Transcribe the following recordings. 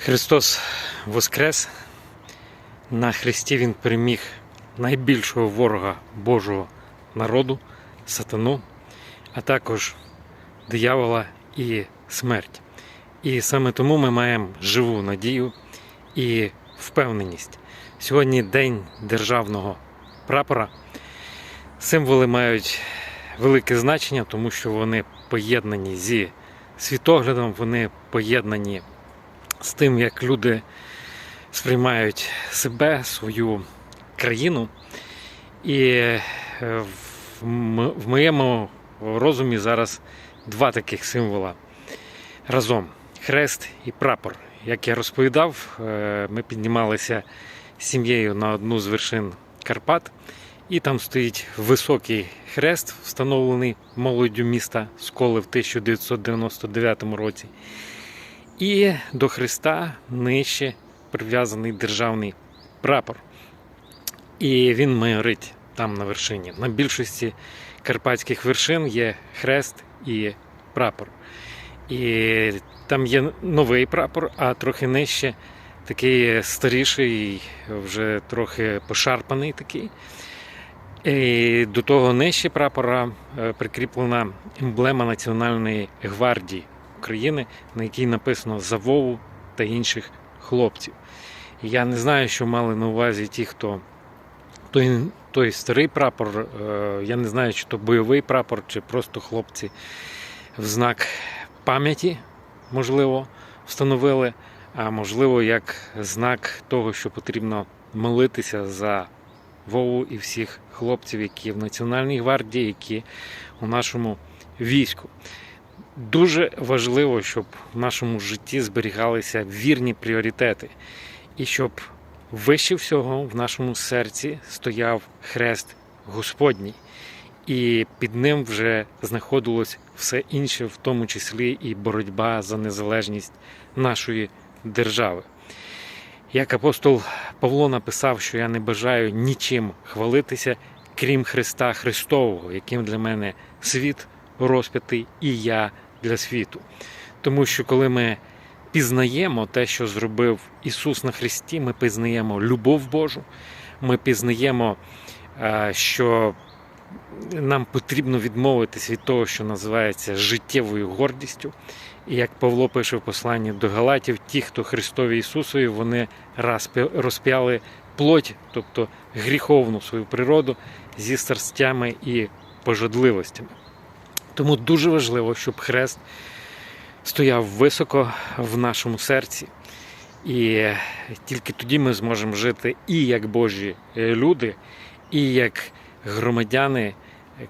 Христос Воскрес. На Христі Він переміг найбільшого ворога Божого народу, сатану, а також диявола і смерть. І саме тому ми маємо живу надію і впевненість. Сьогодні День державного прапора. Символи мають велике значення, тому що вони поєднані зі світоглядом, вони поєднані з тим, як люди сприймають себе, свою країну. І е, в моєму розумі зараз два таких символа разом: хрест і прапор. Як я розповідав, е, ми піднімалися з сім'єю на одну з вершин Карпат, і там стоїть високий хрест, встановлений молоддю міста Сколи в 1999 році. І до Христа нижче прив'язаний державний прапор. І він майорить там на вершині. На більшості карпатських вершин є хрест і прапор. І там є новий прапор, а трохи нижче такий старіший, вже трохи пошарпаний такий. І до того нижче прапора е, прикріплена емблема Національної гвардії України, на якій написано за Вову та інших хлопців. Я не знаю, що мали на увазі ті, хто той, той старий прапор. е, Я не знаю, чи то бойовий прапор, чи просто хлопці в знак пам'яті, можливо, встановили, а можливо, як знак того, що потрібно молитися за Вову і всіх хлопців, які в Національній гвардії, які у нашому війську. Дуже важливо, щоб в нашому житті зберігалися вірні пріоритети, і щоб вище всього в нашому серці стояв хрест Господній, і під ним вже знаходилось все інше, в тому числі і боротьба за незалежність нашої держави. Як апостол Павло написав, що я не бажаю нічим хвалитися, крім Христа Христового, яким для мене світ розп'ятий і я для світу. Тому що коли ми пізнаємо те, що зробив Ісус на Христі, ми пізнаємо любов Божу, ми пізнаємо, е, що нам потрібно відмовитись від того, що називається життєвою гордістю. І як Павло пише в посланні до Галатів, ті, хто Христові Ісусові, вони розпя- розп'яли плоть, тобто гріховну свою природу зі страстями і пожадливостями. Тому дуже важливо, щоб хрест стояв високо в нашому серці. І тільки тоді ми зможемо жити і як Божі е, люди, і як громадяни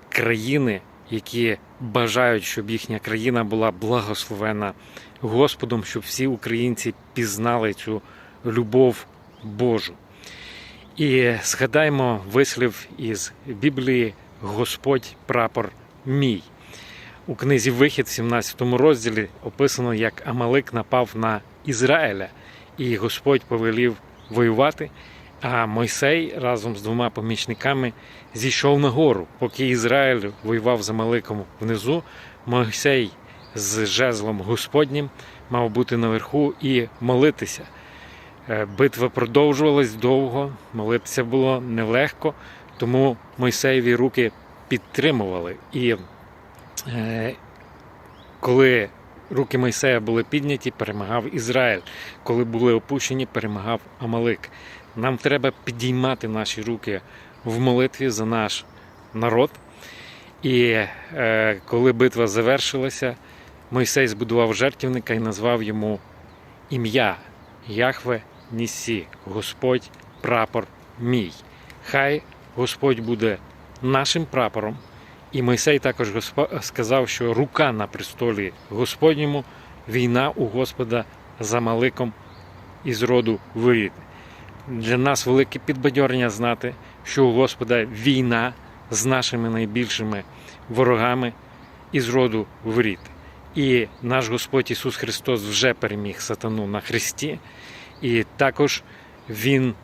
країни, які бажають, щоб їхня країна була благословена Господом, щоб всі українці пізнали цю любов Божу. І згадаймо вислів із Біблії Господь прапор мій. У книзі Вихід в 17 розділі описано, як Амалик напав на Ізраїля, і Господь повелів воювати. А Мойсей разом з двома помічниками зійшов на гору. Поки Ізраїль воював з Амаликом внизу, Мойсей з жезлом Господнім мав бути наверху і молитися. Е, Битва продовжувалась довго, молитися було нелегко, тому Мойсеєві руки підтримували. І коли руки Мойсея були підняті, перемагав Ізраїль. Коли були опущені, перемагав Амалик. Нам треба підіймати наші руки в молитві за наш народ. І е, коли битва завершилася, Мойсей збудував жертвівника і назвав йому ім'я Яхве Нісі, Господь прапор мій. Хай Господь буде нашим прапором. І Мойсей також сказав, що рука на престолі Господньому, війна у Господа за Маликом із роду вийде. Для нас велике підбадьорення знати, що у Господа війна з нашими найбільшими ворогами із роду воріт. І наш Господь Ісус Христос вже переміг сатану на Христі, і також Він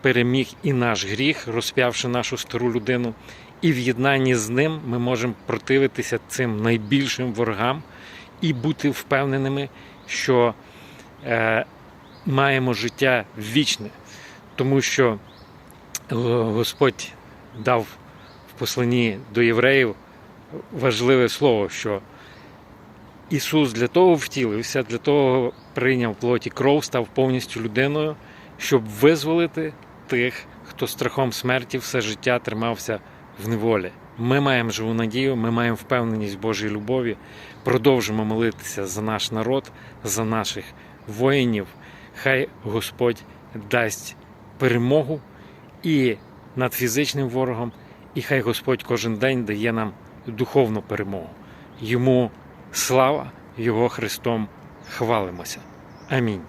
переміг і наш гріх, розп'явши нашу стару людину. І в єднанні з ним ми можемо противитися цим найбільшим ворогам і бути впевненими, що е, маємо життя вічне, тому що е, Господь дав в посланні до євреїв важливе слово, що Ісус для того втілився, для того прийняв плоті кров, став повністю людиною, щоб визволити тих, хто страхом смерті все життя тримався в неволі. Ми маємо живу надію, ми маємо впевненість в Божій любові, продовжимо молитися за наш народ, за наших воїнів. Хай Господь дасть перемогу і над фізичним ворогом, і хай Господь кожен день дає нам духовну перемогу. Йому слава, Його Христом хвалимося. Амінь.